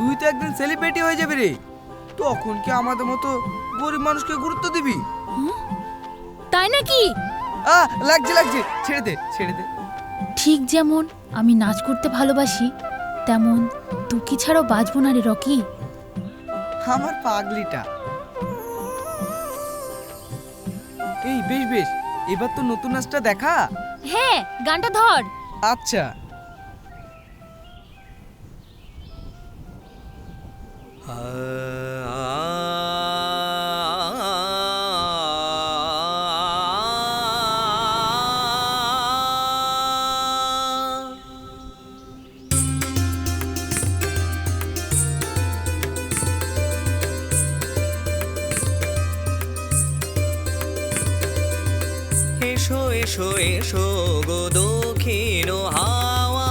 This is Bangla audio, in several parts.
তুই তো একদিন সেলিব্রিটি হয়ে যাবি রে। তখন কি আমাদের মতো গরিব মানুষকে গুরুত্ব দিবি? তাই নাকি? আ লাগছে লাগছে। ছেড়ে দে ছেড়ে দে। ঠিক যেমন আমি নাচ করতে ভালোবাসি তেমন দুঃখী ছাড়াও বাঁচবো না রে রকি। আমার পাগলিটা। এই বেশ বেশ। এবার তো নতুন নাচটা দেখা। হ্যাঁ গানটা ধর। আচ্ছা। এসো এসো গো দক্ষিণ হাওয়া।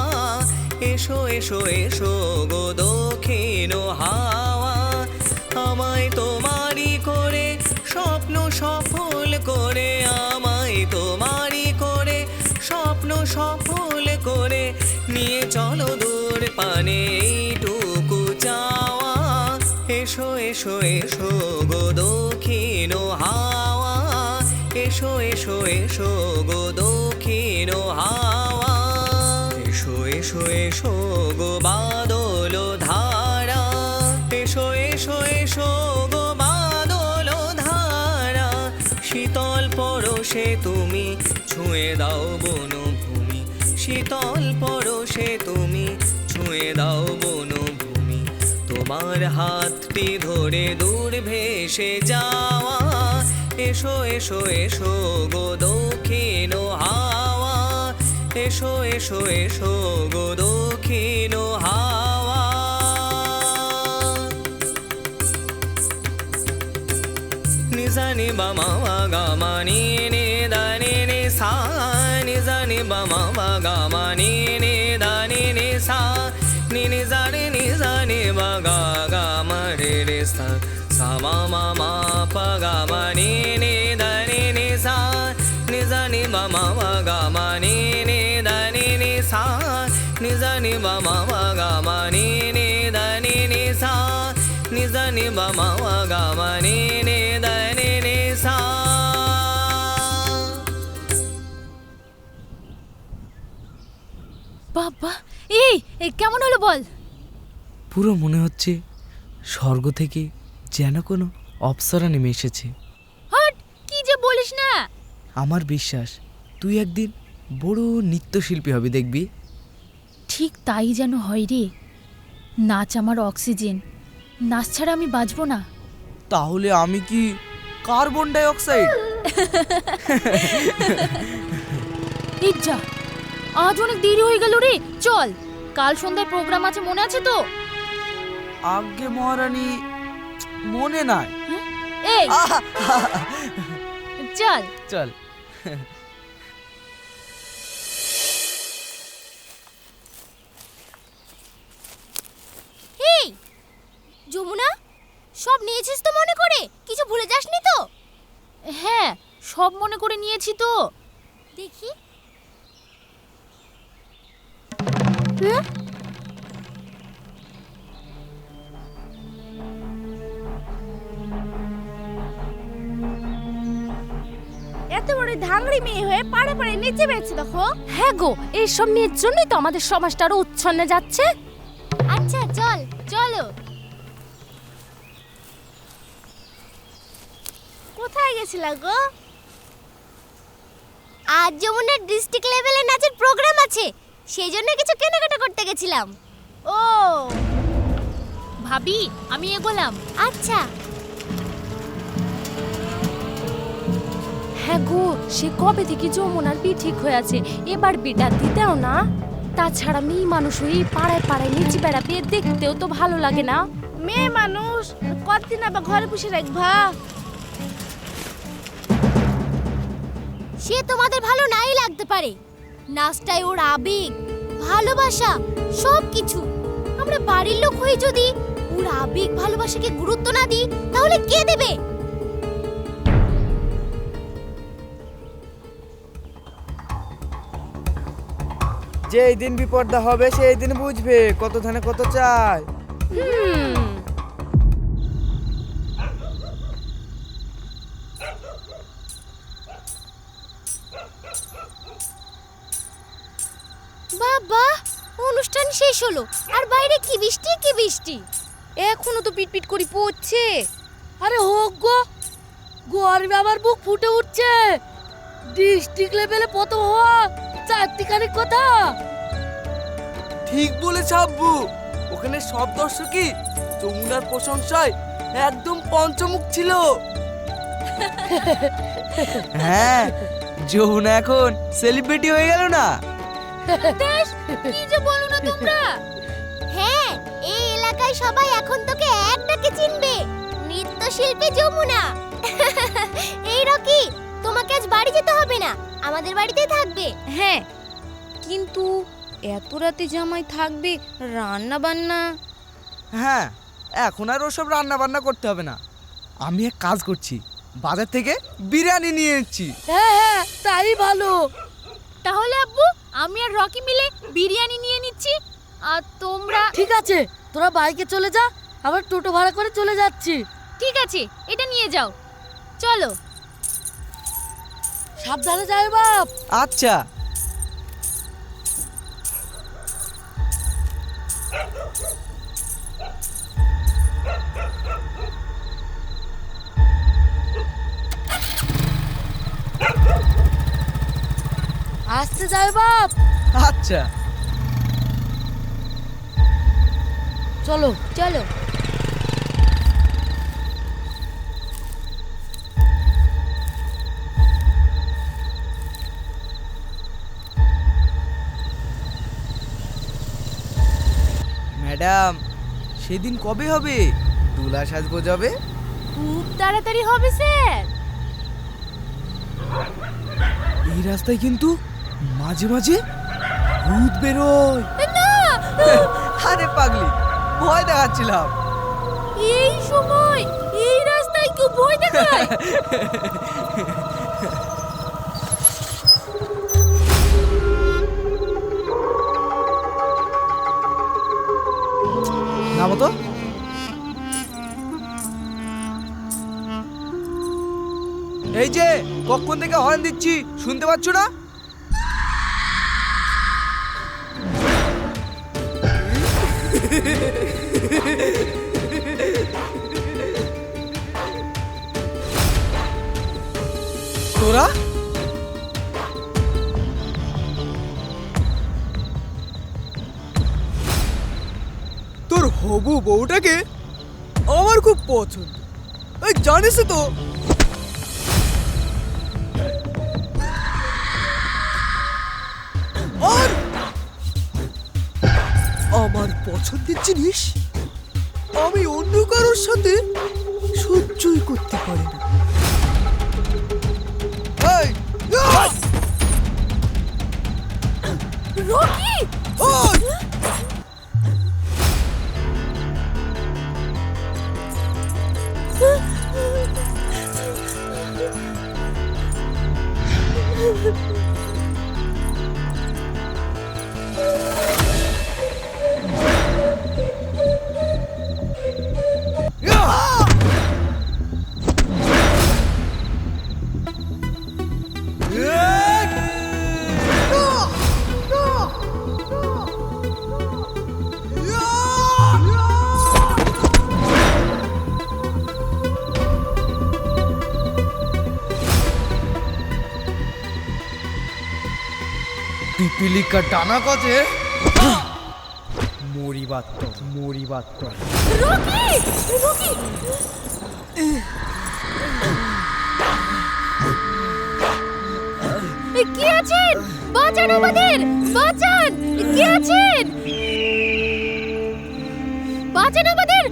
এসো এসো এসো গো দক্ষিণ হাওয়া। আমায় তোমারই করে, স্বপ্ন সফল করে, আমায় তোমারই করে, স্বপ্ন সফল করে। নিয়ে চলো দূর পানে এইটুকু চাওয়া। এসো এসো এসো গো দক্ষিণ হাওয়া। এসো এসো এসো গো দক্ষিণ হাওয়া। এসো এসো এসো গো বাদল ধারা। এসো এসো এসো গো বাদল ধারা। শীতল পরশে তুমি ছুঁয়ে দাও বনভূমি। শীতল পরশে তুমি ছুঁয়ে দাও বনভূমি। তোমার হাতটি ধরে দূর ভেসে যাওয়া। এসো এসো এসো গো দক্ষিণ হাওয়া। এসো এসো এসো গো দক্ষিণ হাওয়া। নিজানি বামা গামা নি দানি নি সা। নিজানি বামা গামা নি দানি নি সা। নি নি জানি নি জানি বা গা গামা রে রে সা। সা মা মা মা পা গামা নি নি দানি নি সা নিজানি বামা গামা নি নি দানি নি সা নিজানি বামা গামা নি নি দানি নি সা নিজানি বামা গামা নি নি দানি নি সা বাবা এই এই কেমন হলো বল পুরো মনে হচ্ছে স্বর্গ থেকে যেন কোনো অপ্সরা নেমে এসেছে। হট কি যে বলিস না। আমার বিশ্বাস তুই একদিন বড় নৃত্যশিল্পী হবে দেখবি। ঠিক তাই যেন হয় রে। নাচ আমার অক্সিজেন নাচ ছাড়া আমি বাঁচবো না। তাহলে আমি কি কার্বন ডাই অক্সাইড এই যা আজ অনেক দেরি হয়ে গেল রে চল। কাল সন্ধ্যায় প্রোগ্রাম আছে মনে আছে তো? আজ্ঞে মহারানী মনে নাই। এই। চল। চল। এই যমুনা সব নিয়েছিস তো মনে করে? কিছু ভুলে যাসনি তো? হ্যাঁ সব মনে করে নিয়েছি তো। দেখি। এত ধাংড়ি মেয়ে হয়ে পাড়ে পাড়ে নিচে বেড়েছে দেখো। হ্যাঁ গো এইসব মেয়ের জন্যই তো আমাদের সমাজটা আরও উচ্ছন্নে যাচ্ছে। আচ্ছা চল চলো। কোথায় গেছিলা গো? আজ যমুনার ডিস্ট্রিক্ট লেভেলে নাচের প্রোগ্রাম আছে সেই জন্য কিছু কেনাকাটা করতে গেছিলাম। ও। ভাবি আমি এগোলাম। আচ্ছা। হ্যাঁ গো সে কবে থেকে যমুনার বিয়ে ঠিক হয়ে আছে? এবার বিটা দিতেও না। তাছাড়া মেয়ে মানুষ হয়ে এই পাড়ায় পাড়ায় নিচে বেড়াবে দেখতেও তো ভালো লাগে না। মেয়ে মানুষ কতদিন আবার ঘরে বসে রাখবা? সে তোমাদের ভালো নাই লাগতে পারে। নাচটাই ওর আবেগ ভালোবাসা সব কিছু আমরা বাড়ির লোক হয়ে যদি ওর আবেগ ভালোবাসাকে গুরুত্ব না দিই তাহলে কে দেবে? যেই দিন বিপদটা হবে, সেই দিন বুঝবে কত ধানে কত চাই বাবা, অনুষ্ঠান শেষ হলো। আর বাইরে কি বৃষ্টি কি বৃষ্টি? এখনও তো পিটপিট করি পড়ছে। আরে হোক গো গরমে আমার বুক ফুটে উঠছে। ডিস্ট্রিক্ট লেভেলে প্রথম হওয়া। চারটিখানিক কথা? ঠিক বলেছ আব্বু। ওখানে সব দর্শকই যমুনার প্রশংসায় একদম পঞ্চমুখ ছিল। হ্যাঁ যমুনা এখন সেলিব্রিটি হয়ে গেল না? কি যে বলো না তোমরা? হ্যাঁ এই এলাকায় সবাই এখন তোকে এক ডাকে চিনবে। নৃত্যশিল্পী যমুনা। এই রকি তোমাকে আজ বাড়ি যেতে হবে না। আমাদের বাড়িতেই থাকবে। হ্যাঁ কিন্তু এত রাতে জামাই থাকবে রান্না বান্না হ্যাঁ এখন আর ওসব রান্না বান্না করতে হবে না। আমি এক কাজ করছি বাজার থেকে বিরিয়ানি নিয়ে এসেছি। হ্যাঁ হ্যাঁ তাই ভালো। তাহলে আব্বু আমি আর রকি মিলে বিরিয়ানি নিয়ে নিচ্ছি আর তোমরা ঠিক আছে তোরা বাইকে চলে যা আবার টোটো ভাড়া করে চলে যাচ্ছি। ঠিক আছে এটা নিয়ে যাও। চলো। সাবধানে যায় বাপ। আচ্ছা। আসতে যায় বাপ। আচ্ছা। চলো চলো। ম্যাডাম। সেদিন কবে হবে? দুলা সাজবো যাবে? খুব তাড়াতাড়ি হবে স্যার। এই রাস্তায় কিন্তু মাঝে মাঝে ভূত বেরোয়। আরে পাগলি ভয় দেখাচ্ছিলাম। এই সময় এই রাস্তায় কেউ ভয় দেখায়? নামো তো? এই যে কখন থেকে হর্ন দিচ্ছি শুনতে পাচ্ছ না? খুব পছন্দ। এই জানিস তো। আর আমার পছন্দের জিনিস আমি অন্য কারোর সাথে সহ্যই করতে পারি না। রকি! ওই! পিপিলিকা টানা কজে মরিবাত্ত মরিবাত্ত রকি রকি। এ, কে আছেন? বাঁচান আমাদের বাঁচান। কে আছেন? বাঁচান আমাদের।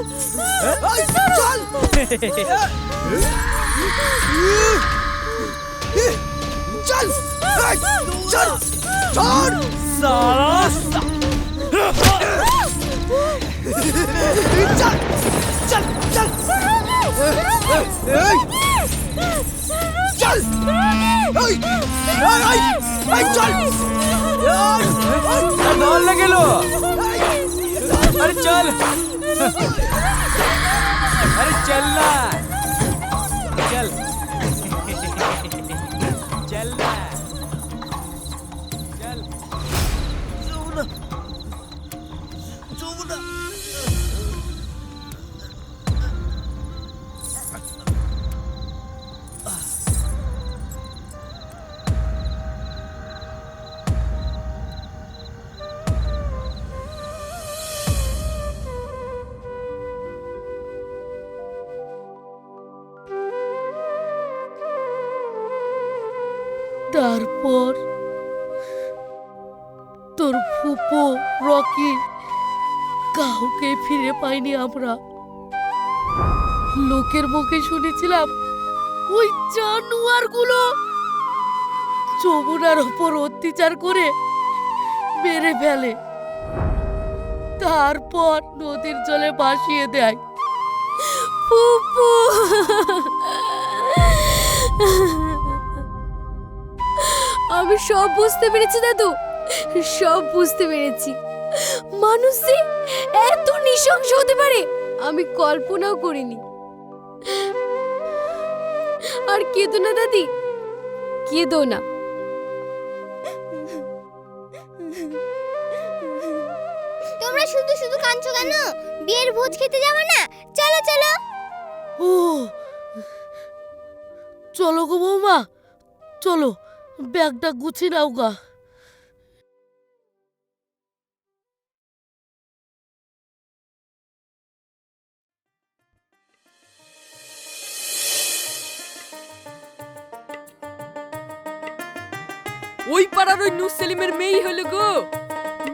চল এই, চল চল এই, চল চল সালা চল চল চল এই চল এই এই এই এই চল আর ধর না গেল আরে চল আরে তারপর তোর ফুপো, রকি, কাউকে ফিরে পাইনি আমরা। লোকের মুখে শুনেছিলাম ওই জানোয়ারগুলো যমুনার ওপর অত্যাচার করে মেরে ফেলে। তারপর নদীর জলে ভাসিয়ে দেয়। ফুপু! আমি সব বুঝতে পেরেছি দাদু। সব বুঝতে পেরেছি। মানুষ যে এত নৃশংস হতে পারে আমি কল্পনাও করিনি। আর কেঁদো না দাদি। কেঁদো না। তোমরা শুধু শুধু কাঁদছো কেন? বিয়ের ভোজ খেতে যাবে না? চলো চলো। ও চলো গো বৌমা চলো। ব্যাগটা গুছিয়ে নাও গা। ওই পাড়ার ওই নুস সেলিমের মেয়েই হলো গো।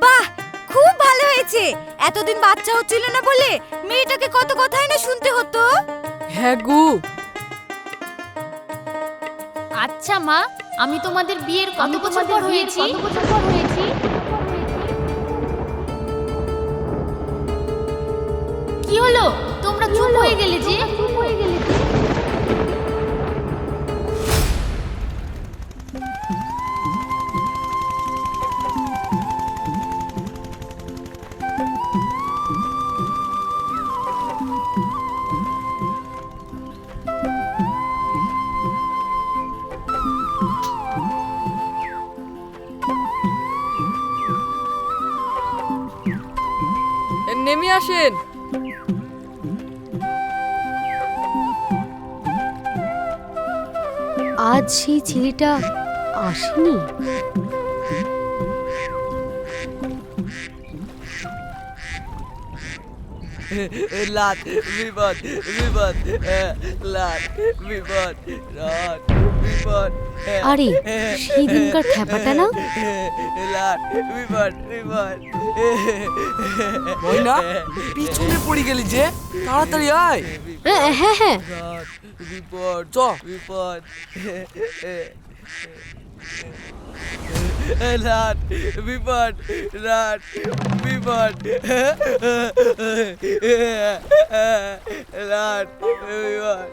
বাহ খুব ভালো হয়েছে। এতদিন বাচ্চা হচ্ছিল না বলে মেয়েটাকে কত কথাই না শুনতে হতো। হ্যাঁ গো। আচ্ছা মা আমি তোমাদের বিয়ের কত বছর পর হয়েছি? কি হলো? তোমরা চুপ হয়ে গেলে যে? আজ সেই ছেলেটা আসেনি? লাত বিপদ বিপদ লাত বিপদ রাত বিপদ। আরে সেদিনকার খ্যাপাটা না? লাত বিপদ বিপদ না পিছনে পড়ে গেলি যে তাড়াতাড়ি আয়। হ্যাঁ হ্যাঁ। হ্যাঁ বিপদ চ। বিপদ রাত বিপদ রাত বিপদ রাত বিপদ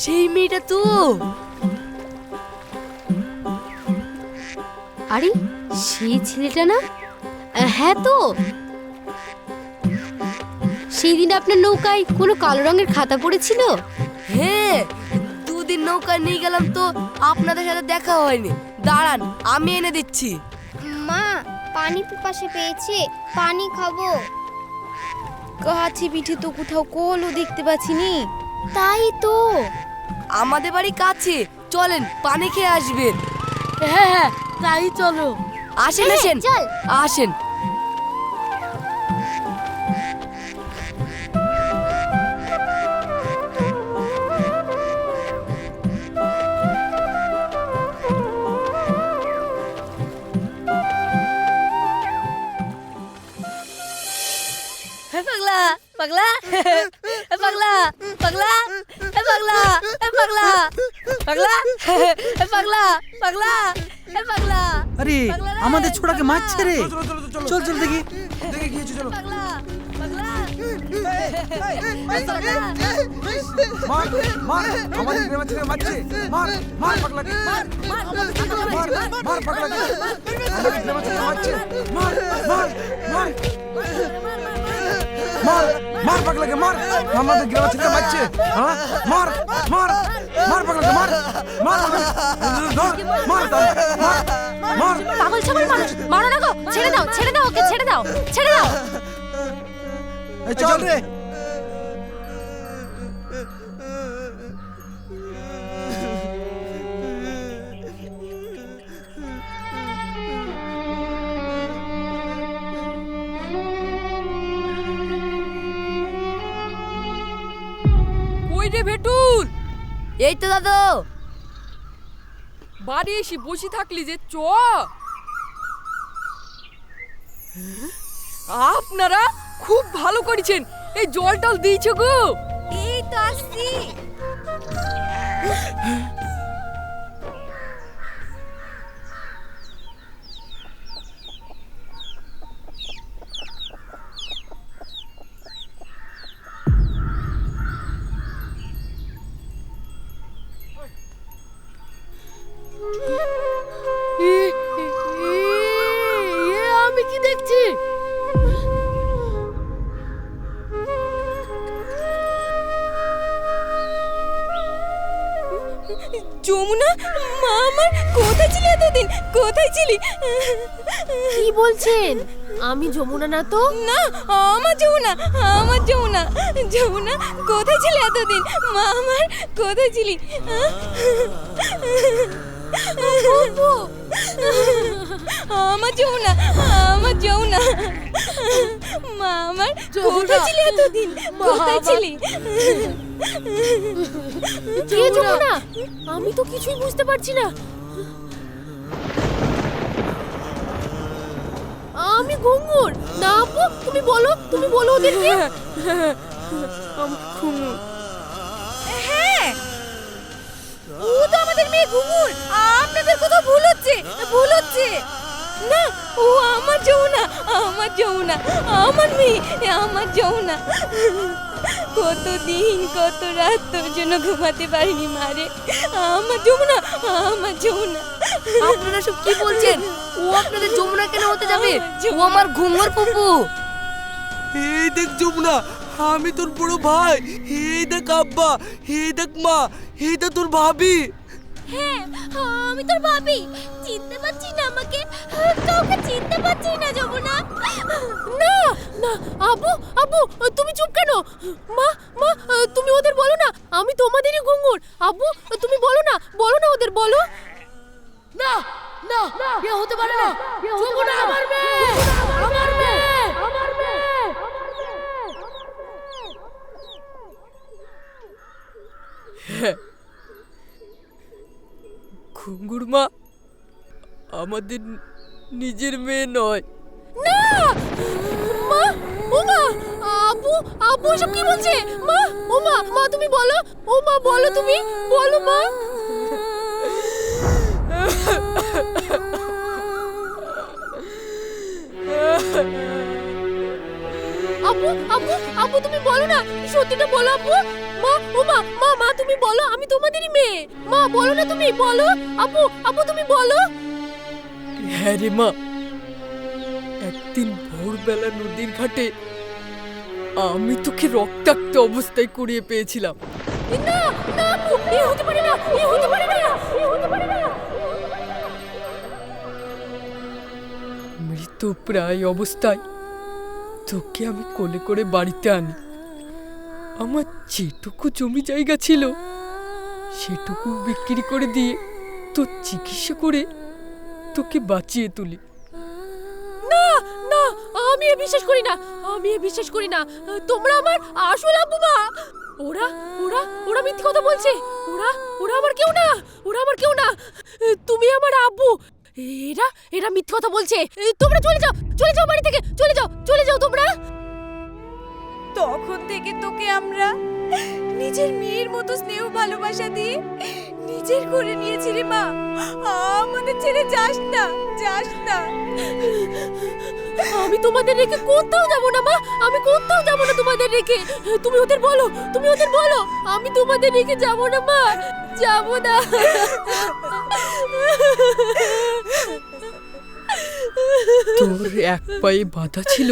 সেই মেয়েটা তো। আরে সেই ছেলেটা না? হ্যাঁ তো। সেই দিন আপনার নৌকায় কোনো কালো রঙের খাতা পড়েছিল? হ্যাঁ দুদিন নৌকা নিয়ে গেলাম তো আপনাদের সাথে দেখা হয়নি। দাঁড়ান আমি এনে দিচ্ছি। মা পানি পিপাসে পেয়েছে পানি খাব। কাছে পিঠে তো কোথাও কলও দেখতে পাচ্ছিনি। তাই তো। আমাদের বাড়ি কাছে। চলেন পানি খেয়ে আসবেন। হ্যাঁ হ্যাঁ তাই চলো। আসেন আসেন। আসেন। পাগলা? পাগলা পাগলা পাগলা পাগলা পাগলা পাগলা পাগলা পাগলা পাগলা আরে আমাদের ছোড়াকে মারছে রে। চল চল দেখি। দেখে গিয়েছি চলো। পাগলা পাগলা। মার মার আমাদের গ্রামের ছেলে মারছে। মার মার পাগলাকে মার মার মার পাগলাকে আমাদের গ্রামের ছেলে মারছে। মার মার মার মার মার পাগলাকে মার। আমাদের গ্রামে ছেলে বাচ্চে হ্যাঁ? মার মার মার পাগলাকে মার। মার। ধর, মার মার মার। পাগল ছাগল মানুষ মারো না গো। ছেড়ে দাও ছেড়ে দাও ওকে ছেড়ে দাও ছেড়ে দাও। এই চল রে। এই তো দাদু। বাড়ি এসে বসে থাকলি যে চ। আপনারা খুব ভালো করেছেন। এই জল টল দিয়েছ গো। এই তো আসছি। যমুনা না তো? না আমার যমুনা আমার যমুনা। যমুনা কোথায় ছিলি এতদিন? মা আমার কোথায় ছিলি? আমার যমুনা আমার যমুনা। মা আমার কোথায় ছিলি এতদিন? কোথায় ছিলি? কে যমুনা? আমি তো কিছুই বুঝতে পারছি না। আমি ঘুঙুর। না আপু তুমি বলো তুমি বলো ওদেরকে। হ্যাঁ। ও তো আমাদের মেয়ে ঘুঙুর। আপনাদের কোথাও ভুল হচ্ছে ভুল হচ্ছে। না ও আমার যমুনা আমার যমুনা আমার মেয়ে আমার যমুনা। কতদিন কত রাত তোর জন্য ঘুমাতে পারিনি মারে আমার যমুনা আমার যমুনা। আপনারা সব কি বলছেন? ও আপনাদের যমুনা কেন হতে যাবে? ও আমার ঘুমর পুপু এই দেখ যমুনা আমি তোর বড় ভাই। এই দেখ আব্বা এই দেখ মা এই দেখ তোর ভাবি। হ্যাঁ আমি তোর ভাবি। চিনতে পারছিস না আমাকে। কাউকে চিনতে পারছিস না যমুনা। না না আবু আবু তুমি চুপ কেন? মা মা তুমি ওদের বলো না আমি তোমাদেরই ঘুঙুর। আবু তুমি বলো না বলো না ওদের বলো। না না এ হতে পারে না। যমুনা আমার মেয়ে! আমার মেয়ে! আমার মেয়ে! ঘুঙ্গুর মা আমাদের নিজের মেয়ে নয়। মা ও মা আবু আবু এসব কি বলছে? মা ও মা তুমি বলো ও মা বলো তুমি বলো মা। আপু আপু আপু তুমি বলো না সত্যিটা বলো আপু মা ও মা মা মা তুমি বলো আমি তোমাদেরই মেয়ে। মা বলো না তুমি বলো। আপু আপু তুমি বলো। হ্যাঁ রে মা একদিন ভোরবেলা নদীর ঘাটে আমি তোকে রক্তাক্ত অবস্থায় কুড়িয়ে পেয়েছিলাম। না না এ হতে পারে না এ হতে পারে না এ হতে পারে না। মৃত প্রায় অবস্থায় তোকে আমি কোলে করে বাড়িতে আনি। আমার যেটুকু জমি জায়গা ছিল, সেটুকু বিক্রি করে দিয়ে তোর চিকিৎসা করে তোকে বাঁচিয়ে তুলি। না না, আমি বিশ্বাস করি না, আমি বিশ্বাস করি না। তোমরা আমার আসল আব্বু মা ওরা ওরা ওরা মিথ্যে কথা বলছে। ওরা ওরা আমার কেউ না, ওরা আমার কেউ না। তুমি আমার আব্বু। এরা এরা মিথ্যে কথা বলছে। তোমরা চলে যাও চলে যাও বাড়ি থেকে চলে যাও চলে যাও তোমরা। তখন থেকে তোকে আমরা নিজের মেয়ের মতো স্নেহ ভালোবাসা দিয়ে নিজের করে নিয়েছি রে মা। আমাদের ছেড়ে যাস না যাস না। আমি তোমাদের রেখে কোথাও যাব না মা। আমি কোথাও যাব না তোমাদের রেখে। তুমি ওদের বলো তুমি ওদের বলো। আমি তোমাদের রেখে যাব না মা। যাব না। তোর এক পায়ে বাঁধা ছিল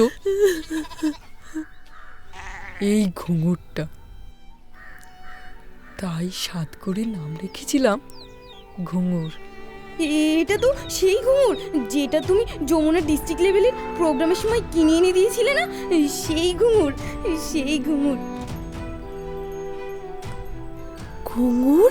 এই ঘুঙুরটা। তাই সাত করে নাম রেখেছিলাম ঘুঙুর। এটা তো সেই ঘুঙুর যেটা তুমি যমুনা ডিস্ট্রিক্ট লেভেলের প্রোগ্রামের সময় কিনে এনে দিয়েছিলে না? সেই ঘুঙুর সেই ঘুঙুর। ঘুঙুর?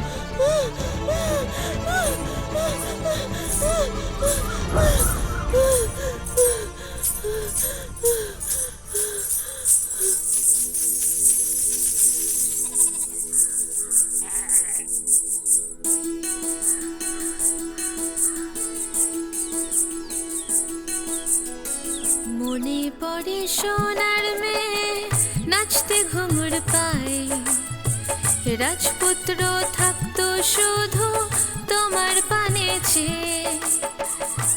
সোনার মেয়ে, নাচতে ঘুঙুর পায়ে। রাজপুত্র থাকতো শুধু তোমার পানে চেয়ে।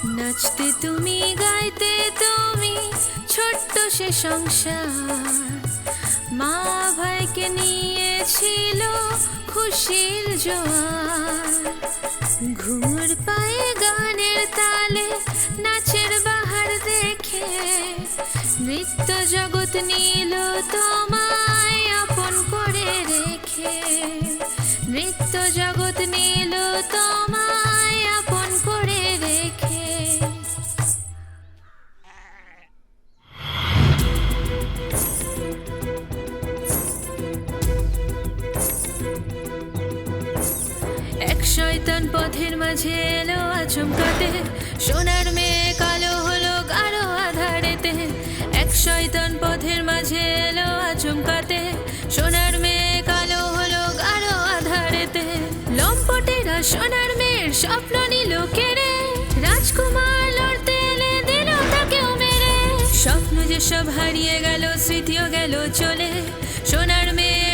নাচতে তুমি, গাইতে তুমি, ছোট্ট সে সংসার। মা ভাইকে নিয়েছিল খুশির জোয়ার। ঘুমুর পায়ে গানের তালে নাচের জগৎ নিল তোমায় আপন করে রেখে। নৃত্য জগৎ নিল তোমায় আপন করে রেখে। এক শয়তান পথের মাঝে এলো আচমকাতে, সোনার মেয়ে শয়তান পথের মাঝে এলো আচমকাতে। সোনার মেয়ে কালো হলো গাঢ় আধারেতে। লম্পটেরা সোনার মেয়ের স্বপ্ন নিল কেড়ে রাজকুমার লড়তে এলে দিল তাকেও মেরে। স্বপ্ন যেসব হারিয়ে গেল, স্মৃতিও গেল চলে। সোনার মেয়ে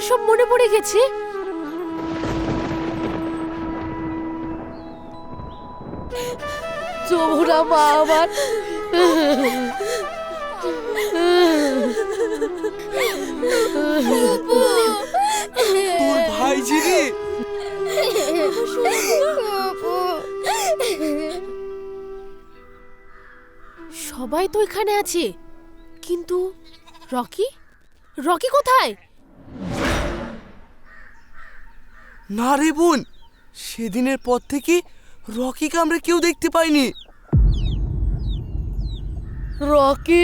সব মনে পড়ে গেছে? যমুনা মা আমার। তোর ভাই রে। সবাই তো এখানে আছে। কিন্তু রকি? রকি কোথায়? না রে বোন সেদিনের পর থেকে রকিকে আমরা কেউ দেখতে পাইনি। রকি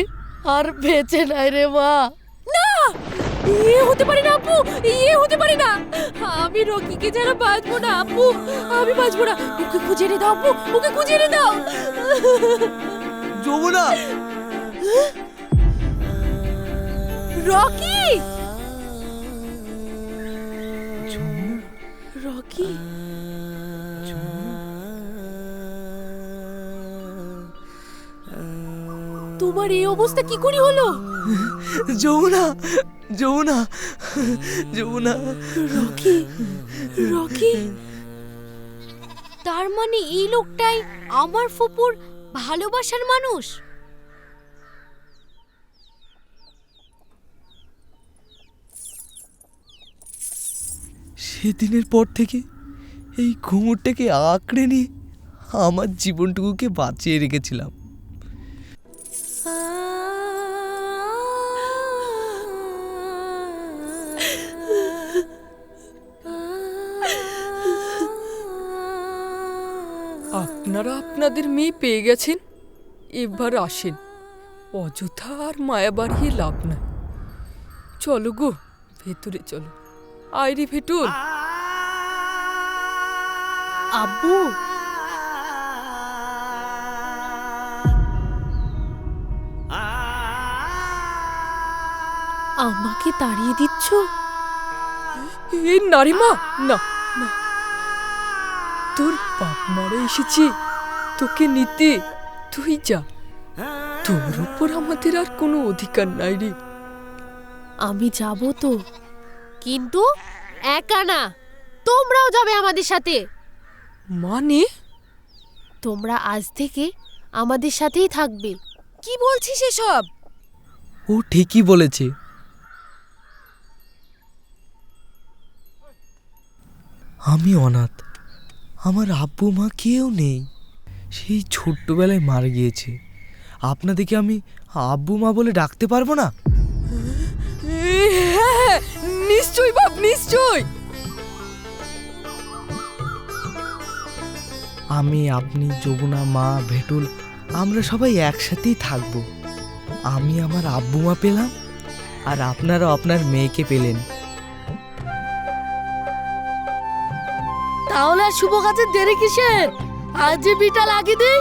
আর বেঁচে নাই রে মা। না ইয়ে হতে পারে না আপু ইয়ে হতে পারে না। আমি রকিকে ছাড়া বাঁচবো না আপু আমি বাঁচবো না। ওকে খুঁজে এনে দাও আপু ওকে খুঁজে এনে দাও। যমুনা! রকি! রকি তোমার এই অবস্থা কি করে হলো? যমুনা যমুনা যমুনা। Rocky Rocky. তার মানে এই লোকটাই আমার ফুপুর ভালোবাসার মানুষ? সেদিনের পর থেকে এই ঘুমুরটাকে আঁকড়ে নিয়ে আমার জীবনটুকুকে বাঁচিয়ে রেখেছিলাম। আপনারা আপনাদের মেয়ে পেয়ে গেছেন? এবার আসেন। অযথা আর মায়া বাড়িয়ে লাভ নাই। চলো গো, ভেতরে চলো। আইরি ভেটুল আব্বু। আমাকে তাড়িয়ে দিচ্ছ? এ নারীমা না না। তোর বাপ মারা এসেছি তোকে নিতে তুই যা। তোর উপর আমাদের আর কোনো অধিকার নাই রে। আমি যাব তো। কিন্তু একা না তোমরাও যাবে আমাদের সাথে। মানে? তোমরা আজ থেকে আমাদের সাথেই থাকবে। কি বলছিস এসব? ও ঠিকই বলেছে। আমি অনাথ। আমার আব্বু মা কেউ নেই। সেই ছোট্টবেলায় মারা গিয়েছে। আপনাদেরকে আমি আব্বু মা বলে ডাকতে পারব না? এ, হ্যাঁ নিশ্চয় বাপ নিশ্চয় আমি, আপনি, যমুনা, মা, ভেটুল, আমরা সবাই একসাথেই থাকব। আমি আমার আব্বু মা পেলাম আর আপনারা আপনার মেয়েকে পেলেন। তাহলে আর শুভ কাজের দেরি কিসের? আজ যে বিটা লাগিয়ে দিই?